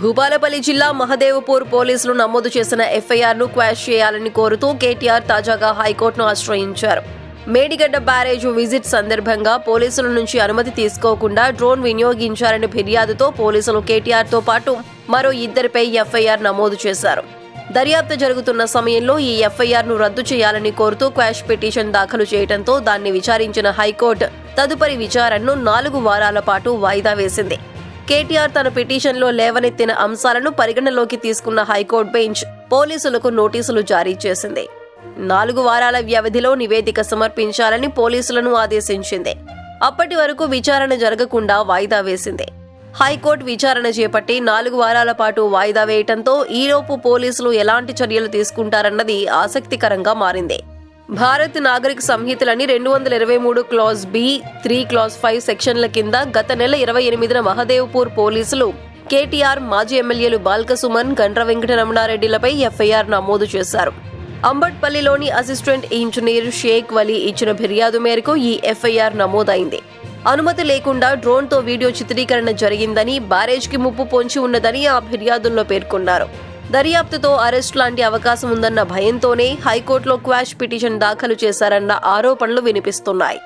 భూపాలపల్లి జిల్లా మహదేవపూర్ పోలీసులు నమోదు చేసిన ఎఫ్ఐఆర్ను క్వాష్ చేయాలని కోరుతూ కేటీఆర్ తాజాగా హైకోర్టును ఆశ్రయించారు. మేడిగడ్డ బ్యారేజ్ విజిట్ సందర్భంగా పోలీసుల నుంచి అనుమతి తీసుకోకుండా డ్రోన్ వినియోగించారని ఫిర్యాదుతో పోలీసులు కేటీఆర్తో పాటు మరో ఇద్దరిపై ఎఫ్ఐఆర్ నమోదు చేశారు. దర్యాప్తు జరుగుతున్న సమయంలో ఈ ఎఫ్ఐఆర్ను రద్దు చేయాలని కోరుతూ క్వాష్ పిటిషన్ దాఖలు చేయడంతో దాన్ని విచారించిన హైకోర్టు తదుపరి విచారణను నాలుగు వారాల పాటు వాయిదా వేసింది. కేటీఆర్ తన పిటిషన్లో లేవనెత్తిన అంశాలను పరిగణలోకి తీసుకున్న హైకోర్టు బెంచ్ పోలీసులకు నోటీసులు జారీ చేసింది. నాలుగు వారాల వ్యవధిలో నివేదిక సమర్పించాలని పోలీసులను ఆదేశించింది. అప్పటి వరకు విచారణ జరగకుండా వాయిదా వేసింది. హైకోర్టు విచారణ చేపట్టి నాలుగు వారాల పాటు వాయిదా వేయటంతో ఈలోపు పోలీసులు ఎలాంటి చర్యలు తీసుకుంటారన్నది ఆసక్తికరంగా మారింది. భారత్ నాగరిక సంహితలని రెండు వందల ఇరవై మూడు class B three class five సెక్షన్ల కింద గత నెల ఇరవై ఎనిమిదిన మహదేవ్పూర్ పోలీసులు కేటీఆర్ మాజీ ఎమ్మెల్యేలు బాల్క సుమన్ గండ్ర వెంకటరమణారెడ్డిలపై ఎఫ్ఐఆర్ నమోదు చేశారు. అంబట్పల్లిలోని అసిస్టెంట్ ఇంజనీర్ షేక్ వలీ ఇచ్చిన ఫిర్యాదు మేరకు ఈ ఎఫ్ఐఆర్ నమోదైంది. అనుమతి లేకుండా డ్రోన్తో వీడియో చిత్రీకరణ జరిగిందని బ్యారేజ్కి ముప్పు పొంచి ఉన్నదని ఆ ఫిర్యాదుల్లో పేర్కొన్నారు. దర్యాప్తుతో అరెస్ట్ లాంటి అవకాశం ఉందన్న భయంతోనే హైకోర్టులో క్వాష్ పిటిషన్ దాఖలు చేశారన్న ఆరోపణలు వినిపిస్తున్నాయి.